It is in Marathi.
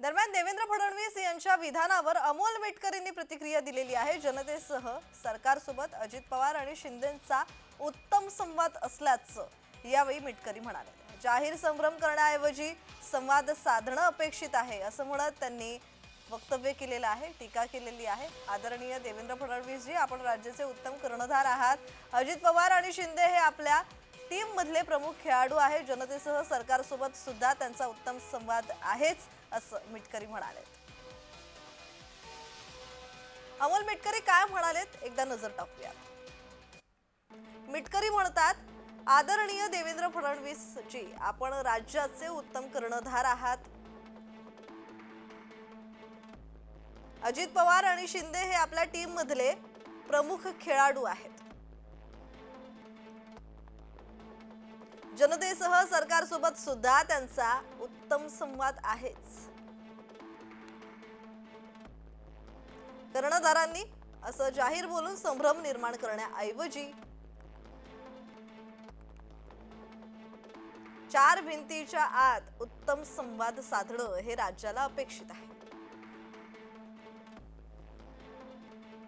दरम्यान देवेंद्र फडणवीस यांच्या विधानावर अमोल मिटकरींनी प्रतिक्रिया दिलेली आहे. जनतेसह सरकारसोबत अजित पवार आणि शिंदेचा उत्तम संवाद असल्याचं यावेळी मिटकरी म्हणाले. जाहीर संभ्रम करण्याऐवजी संवाद साधणं अपेक्षित आहे असं म्हणत त्यांनी वक्तव्य केलेलं आहे टीका केलेली आहे. आदरणीय देवेंद्र फडणवीसजी आपण राज्याचे उत्तम कर्णधार आहात. अजित पवार आणि शिंदे हे आपल्या टीम मधले प्रमुख खेळाडू आहे जनतेसह सरकारसोबत सुद्धा त्यांचा उत्तम संवाद आहेच असं मिटकरी म्हणाले. अमोल मिटकरी काय म्हणालेत? एकदा नजर टाकूया. मिटकरी म्हणतात आदरणीय देवेंद्र फडणवीस जी आपण राज्याचे उत्तम कर्णधार आहात. अजित पवार आणि शिंदे हे आपल्या टीम मधले प्रमुख खेळाडू आहेत. जनतेसह सरकारसोबत सुद्धा त्यांचा उत्तम संवाद आहेच. कर्णधारांनी असं जाहीर बोलून संभ्रम निर्माण करण्याऐवजी चार भिंतीच्या आत उत्तम संवाद साधणं हे राज्याला अपेक्षित आहे.